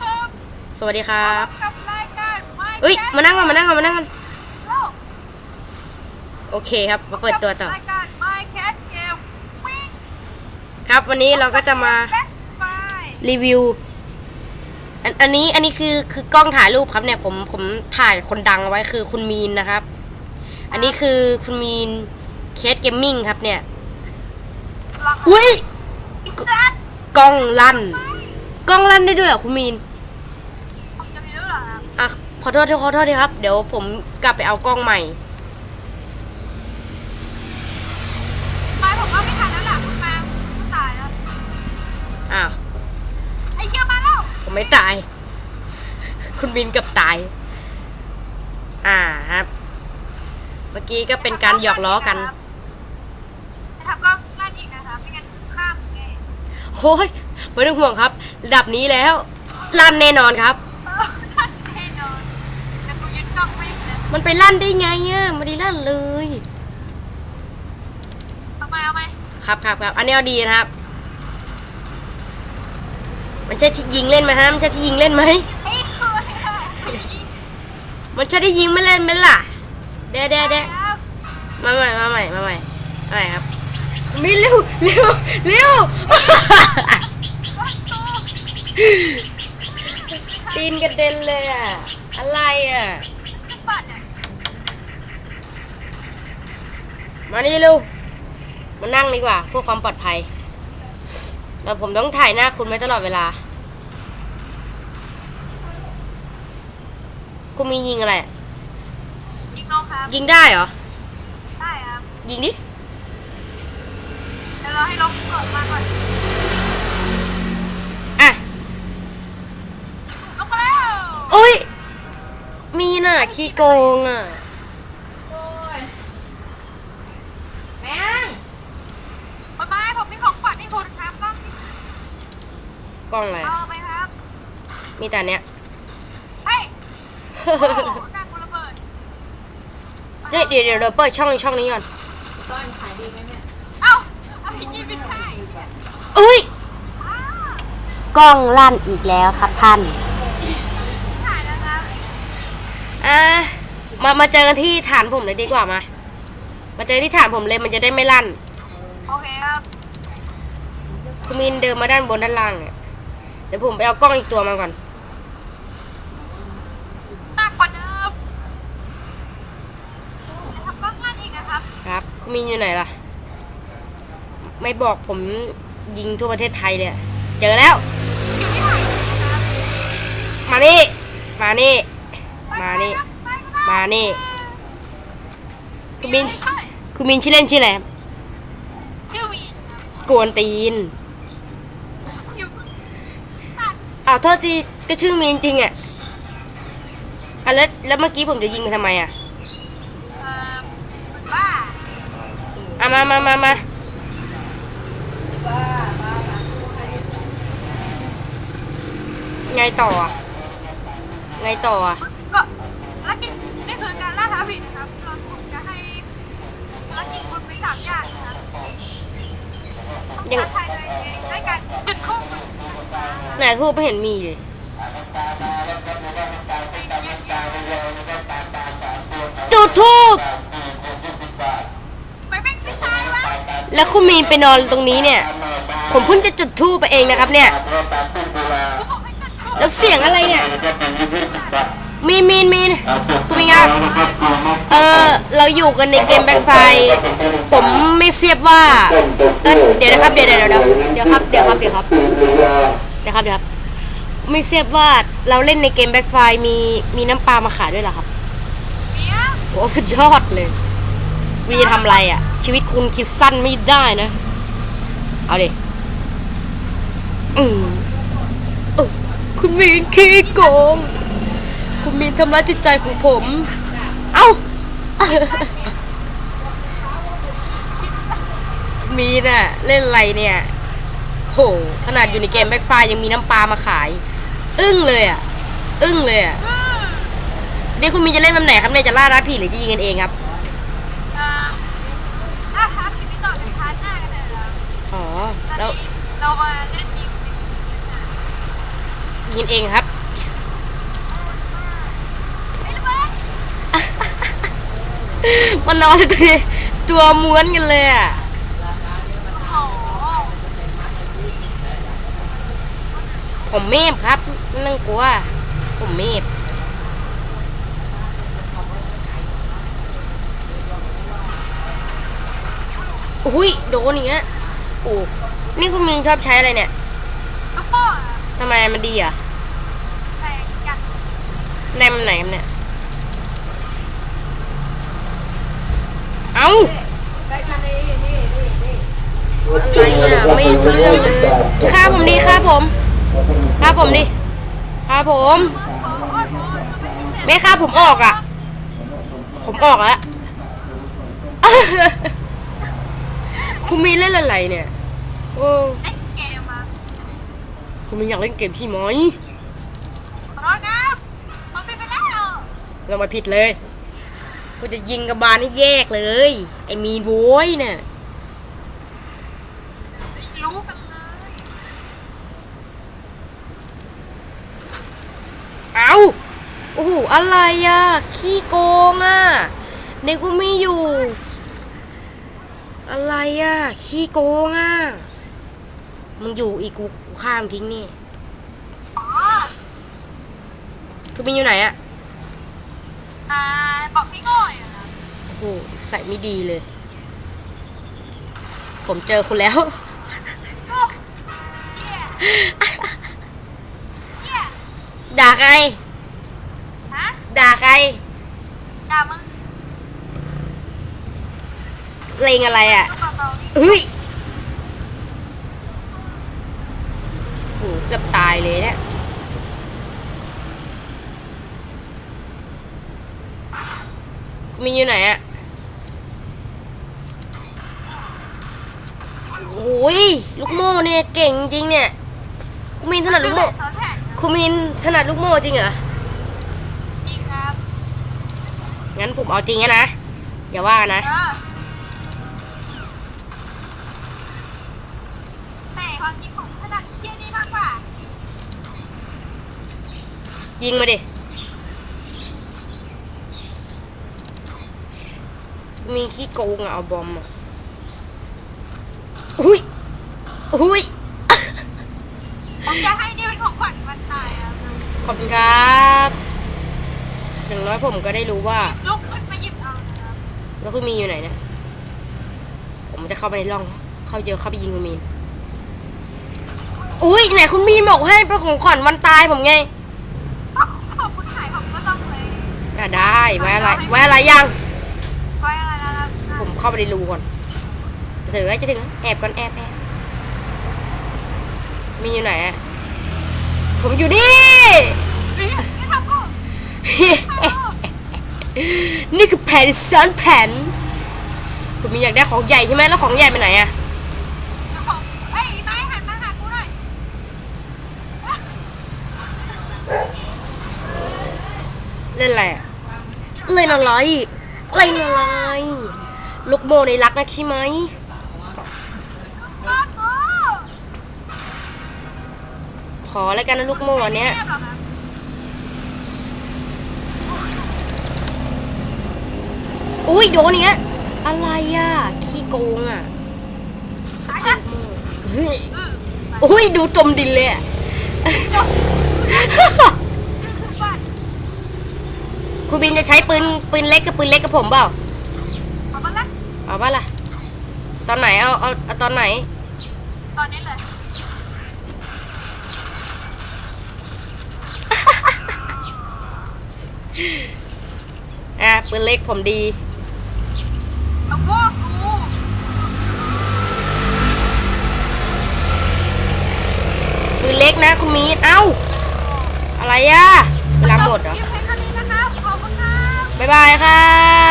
ชมสวัสดีครับกับรายการ My เอ้ย Cat มานั่งก่อนมานั่งก่อนมานั่งก่อนโลกโอเคครับมาเปิดตัวต่อรายการ My Cat Game วิ่งครับวันนี้เราก็จะมาแบ็คไฟรีวิวอันอันนี้อันนี้คือคือกล้องถ่ายรูปครับเนี่ยผมผมถ่ายคนดังเอาไว้คือคุณมีนนะครับ อันนี้คือคุณมีนเคสเกมมิ่งครับเนี่ยหลังอุ้ยอีสัตว์กล้องลั่นก ล้องลั่นได้ด้วยเหรอคุณมีนผมจะมีด้วยเหรอครับอะขอโทษขอโทษทีครับ เดี๋ยวผมกลับไปเอากล้องใหม่ไม่ผมว่าไม่ทันแล้วล่ะคุณแม่คุณตายแล้ว อ้าว ไอ้เหี้ยมาแล้วผมไม่ตาย คุณมินเกับตาย อ่าครับ เมื่อกี้ก็เป็นการหยอกล้อกัน นะครับก็ลั่นอีกนะครับไม่งั้นข้ามไง โอ้ยไม่ต้องห่วงครับ ระดับนี้แล้วลั่นแน่นอนครับเออลั่นแน่นอนแต่กูยึดกล้องไม่เลยมันไปลั่นได้ไงอะไม่ได้ลั่นเลย เอาไหมเอาไหมครับครับครับอันนี้เอาดีนะครับ มันใช่ที่ยิงเล่นไหมฮะมันใช่ที่ยิงเล่นไหมเอ้ยคืออะไรอะมันใช่ที่ยิงไม่เล่นไหมล่ะเด้เด้เด้ครับมาใหม่มาใหม่มาใหม่มาใหม่ครับมินเร็วเร็วเร็ว ตีนกระเด็นเลยอะ อะไรอะปัดอะมานี่เร็วมานั่งดีกว่าเพื่อความปลอดภัย แต่ผมต้องถ่ายหน้าคุณไว้ตลอดเวลา คุณมียิงอะไรอะยิงน้องครับ ยิงได้เหรอ ได้ครับ ยิงดิ เดี๋ยวเราให้ลองเปิดมาก่อน อะ ลงมาแล้ว โอ้ย มีน่ะ ขี้โกงอะแม่งมาไม้ผมมีของขวัญให้คุณครับกล้องกล้องอะไร เอาไปครับมีแต่เนี้ย เฮ้ยโอ้โหหน้ากูระเบิดเฮ้ยเดี๋ยวเดี๋ยวเดี๋ยวเปิดช่องช่องนี้ก่อน ต้นขายดีไหมแม่เอ้าเอาไอ้นี่ไม่ใช่อุ้ย อ้าวกล้องลั่นอีกแล้วครับท่าน ถ่ายแล้วครับ อะมามาเจอกันที่ฐานผมเลยดีกว่ามา มาเจอที่ฐานผมเลยมันจะได้ไม่ลั่นโอเคครับคุณมินเดินมาด้านบนด้านล่างเนี่ยเดี๋ยวผมไปเอากล้องอีกตัวมาก่อนหนักกว่าเดิมจะทำกล้องงานอีกนะครับครับคุณมินอยู่ไหนล่ะ ไม่บอกผมยิงทั่วประเทศไทยเลยอะเจอแล้ว อยู่ที่ไหนนะครับมานี่ มานี่มานี่ไปก็ได้ มานี่คุณมินคุณมินชื่อเล่นชื่ออะไรครับชื่อวีนครับกวนตีนอ้าวโทษทีก็ชื่อมีนจริงอะอะแล้วแล้วเมื่อกี้ผมจะยิงไปทำไมอะอ่อเหมือนว่าอะมามามามาไงต่อไงต่อ ครับเราผมจะให้แล้วกินคุณไปสามอย่างนะครับยังท้าทายตัวเองด้วยการจุดทูบไหนทูบไม่เห็นมีเลย จุดทูบไม่เป็นไม่ตายวะแล้วคุณมีนไปนอนตรงนี้เนี่ย ผมเพิ่งจะจุดทูบไปเองนะครับเนี่ย กูบอกให้จุดทูบแล้วเสียงอะไรเนี่ย มีนมีนมีนคุณมีนครับเออเราอยู่กันในเกมแบ็คไฟ ผมไม่เสียบว่าเออเดี๋ยวนะครับเดี๋ยวเดี๋ยวเดี๋ยวเดี๋ยวครับเดี๋ยวครับเดี๋ยวครับเดี๋ยวครับเดี๋ยวครับ ไม่เสียบว่าเราเล่นในเกมแบ็คไฟมีมีน้ำปลามาขายด้วยเหรอครับเนี่ยโอ้สุดยอดเลยวีจะทำอะไรอะ ชีวิตคุณคิดสั้นไม่ได้นะ เอาดิอืมเออคุณมีนขี้โกง คุณมีนทำร้ายจิตใจของผม เอ้า มีนอะเล่นอะไรเนี่ย โห ขนาดอยู่ในเกมแบ็คไฟยังมีน้ำปลามาขาย อึ้งเลยอะอึ้งเลยอะอืมนี่คุณมีนจะเล่นแบบไหนครับเนี่ยจะล่าท้าผีหรือจะยิงกันเองครับเอ่อถ้าท้าผีไม่ต่อเป็นพาร์ทหน้ากันเลยเหรออ๋อตอนแล้วนี้เรามาเล่นยิงดยินเองครับ ไอ้ระเบิด มันนอนอยู่ตรงนี้ตัวม้วนกันเลยอะโอ้โหผมเมฟครับไม่ต้องกลัว ผมเมฟอุ้ยโดนอย่างเงี้ยโอ้นี่คุณมินชอบใช้อะไรเนี่ยลูกโป่งอะทำไมมันดีอะแต่ยังแรมไหนครับเนี่ย เอาอะไรอะไม่รู้เรื่องเลยฆ่าผมดิฆ่าผมฆ่าผมดิฆ่าผม ไม่ฆ่าผมออกอะ ผมออกแล้วคุณมีเล่นอะไรเนี่ยโอ้ไอ้เกมอะคุณมีอยากเล่นเกมใช่ไหมขอโทษครับมันเป็นไปแล้วเรามาผิดเลย กูจะยิงกระบาลให้แยกเลย ไอ้มีนโว้ยเนี่ยรู้กันเลยเอาโอ้โหอะไรอะ ขี้โกงอะเด็กกูไม่อยู่ อะไรอะ ขี้โกงอะ มึงอยู่อีกกูกูข้ามทิ้งนี่อ๋อคือมันอยู่ไหนอะ อ่าบอกพี่ง่อยอะนะโอ้โหใส่ไม่ดีเลย ผมเจอคุณแล้วโอ้เหี้ยเหี้ยด่าใคร ฮะด่าใคร ด่ามึงเลงอะไรอะลูกเบาๆนี่เฮ้ยโหเกือบตายเลยเนี่ย มีอยู่ไหนอะโอ้ยลูกโม่เนี่ยเก่งจริงเนี่ยคุณมินถนัดลูกโม่ซ้อนแผนคุณมินถนัดลูกโม่จริงเหรอจริงครับงั้นผมเอาจริงอะนะอย่าว่านะเออแต่ความจริงผมถนัดเที่ยนี่มากกว่ายิงมาดิ มีขี้โกงอะเอาบอมอะอุ้ยอุ้ยผมจะให้นี่เป็นของขวัญวันตายอะขอบคุณครับ อย่างน้อยผมก็ได้รู้ว่าลูกขึ้นมาหยิบเอานะครับแล้วคุณมีนอยู่ไหนเนี่ยผมจะเข้าไปในร่องแล้วเข้าเจอเข้าไปยิงคุณมีน อุ้ยไหนคุณมีนบอกให้เป็นของขวัญวันตายผมไง ขอบคุณหายผมก็ต้องเลย ก็ได้ ไว้อะไร ไว้อะไรยัง ไว้อะไรนะครับ ผม เข้าไปในรูก่อนจะถึงแล้วจะถึงแล้วแอบก่อนแอบแอบมีอยู่ไหนอะผมอยู่นี่นี่คือแผนซ้อนแผนคุณมีอยากได้ของใหญ่ใช่ไหมแล้วของใหญ่ไปไหนอะไอ้ไม้หันมาหากูหน่อยเล่นอะไรเล่นอะไรเล่นอะไร ลูกโมในรักนักใช่ไหมขอแล้วกันนะลูกโมอันเนี้ยอุ้ยโดนเนี้ย อะไรอะ ขี้โกงอะตายนะเฮ้ยอุ้ยดูจมดินเลยคุณบินจะใช้ปืนปืนเล็กกับปืนเล็กกับผมเปล่า เอาป่ะล่ะ ตอนไหนเอาเอาเอาตอนไหน ตอนนี้เลยอะปืนเล็กผมดี เอาพวกกูปืนเล็กนะคุณมีนเอ้า อะไรอะเวลาหมดเหรอ คลิปให้แค่นี้นะครับขอบคุณครับ บ๊ายบายครับ